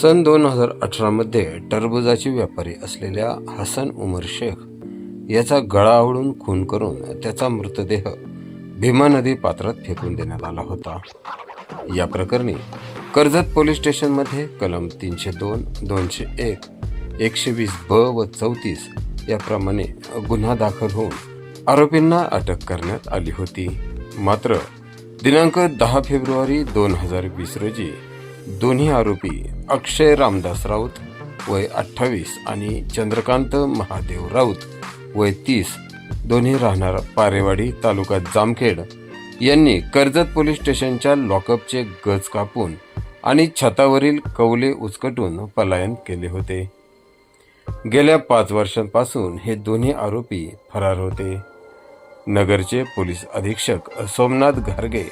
सन दोन हजार अठरामध्ये टरबुजाचे व्यापारी असलेल्या हसन उमर शेख याचा गळा आवडून खून करून त्याचा मृतदेह भीमा नदी पात्रात फेकून देण्यात आला होता. या प्रकरणी कर्जत पोलीस स्टेशनमध्ये कलम तीनशे दोन दोनशे एक एकशे वीस ब व चौतीस याप्रमाणे गुन्हा दाखल होऊन आरोपींना अटक करण्यात आली होती. मात्र दिनांक दहा फेब्रुवारी दोन हजार वीस रोजी दोन्ही आरोपी अक्षय रामदास राऊत वय अठ्ठावीस आणि चंद्रकांत महादेव राऊत वय तीस. दोन्ही राहणार पारेवाडी तालुका जामखेड. यांनी कर्जत पोलीस स्टेशनच्या लॉकअपचे गज कापून आणि छतावरील कौले उचकटून पलायन केले होते. गेल्या पाच वर्षांपासून हे दोन्ही आरोपी फरार होते. नगरचे पोलीस अधीक्षक सोमनाथ घारगे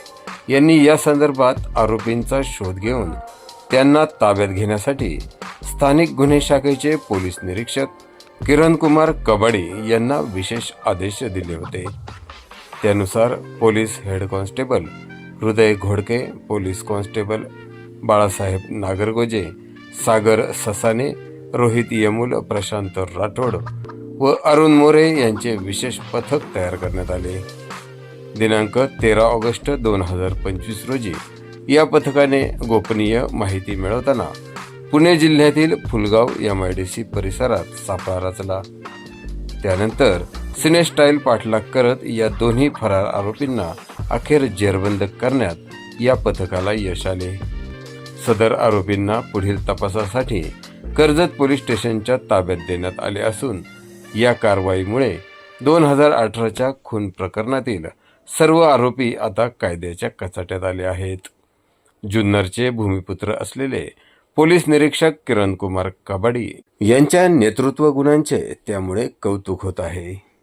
यांनी या संदर्भात आरोपींचा शोध घेऊन त्यांना ताब्यात घेण्यासाठी स्थानिक गुन्हे शाखेचे पोलीस निरीक्षक किरण कुमार कबाडे यांना विशेष आदेश दिले होते. त्यानुसार police head constable Hriday Ghodke police constable Balasaheb Nagargoje Sagar Sasane Rohit Yamul Prashant Rathod व अरुण मोरे यांचे विशेष पथक तयार करण्यात आले. दिनांक तेरा ऑगस्ट दोन हजार पंचवीस रोजी या पथकाने गोपनीय माहिती मिळवताना पुणे जिल्ह्यातील Phulgaon M I D C परिसरात सापळा रचला. त्यानंतर सिनेस्टाईल पाठलाग करत या दोन्ही फरार आरोपींना अखेर जेरबंद करण्यात या पथकाला यश आले. सदर आरोपींना पुढील तपासासाठी कर्जत पोलीस स्टेशनच्या ताब्यात देण्यात आले असून या कारवाईमुळे दोन हजार अठराच्या खून प्रकरणातील सर्व आरोपी आता कायद्याच्या कचाट्यात आले आहेत. जुन्नरचे भूमिपुत्र असलेले पोलीस निरीक्षक किरण कुमार कबाडी यांच्या नेतृत्व गुणांचे त्यामुळे कौतुक होत आहे.